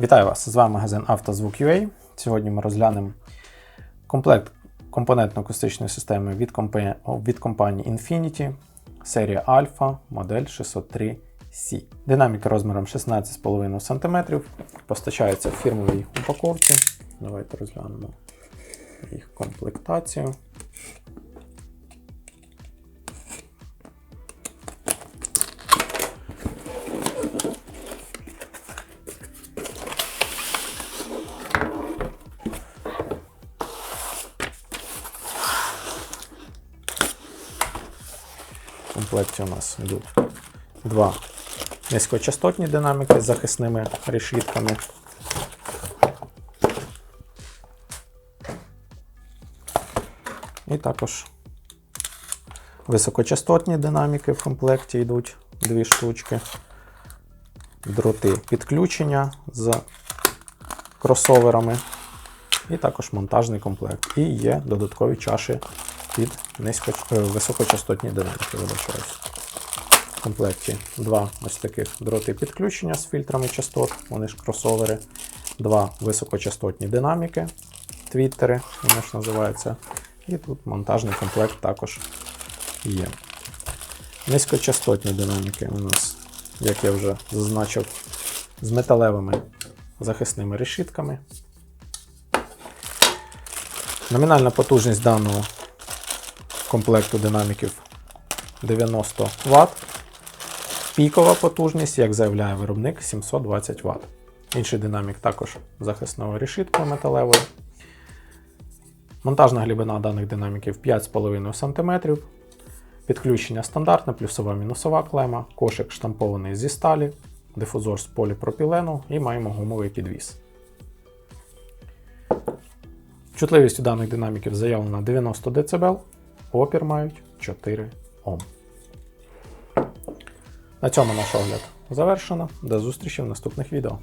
Вітаю вас! З вами магазин «Автозвук.UA». Сьогодні ми розглянемо комплект компонентно-акустичної системи від, компа- від компанії Infinity, серія Alpha, модель 603C. Динаміки розміром 16,5 см, постачаються в фірмовій упаковці. Давайте розглянемо їх комплектацію. В комплекті у нас йдуть два низькочастотні динаміки з захисними решітками. І також високочастотні динаміки в комплекті йдуть дві штучки. Дроти підключення з кросоверами. І також монтажний комплект. І є додаткові чаші під низько, е, високочастотні динаміки. Вибачаюсь. В комплекті два ось таких дроти підключення з фільтрами частот, вони ж кросовери, два високочастотні динаміки, твіттери, вони ж називаються. І тут монтажний комплект також є. Низькочастотні динаміки у нас, як я вже зазначив, з металевими захисними решітками. Номінальна потужність даного комплекту динаміків 90 Вт. Пікова потужність, як заявляє виробник, 720 Вт. Інший динамік також з захисною решіткою металевою. Монтажна глибина даних динаміків 5,5 см. Підключення стандартне, плюсова мінусова клема, кошик штампований зі сталі, дифузор з поліпропілену і маємо гумовий підвіс. Чутливість у даних динаміків заявлена 90 дБ, опір мають 4 Ом. На цьому наш огляд завершено. До зустрічі в наступних відео.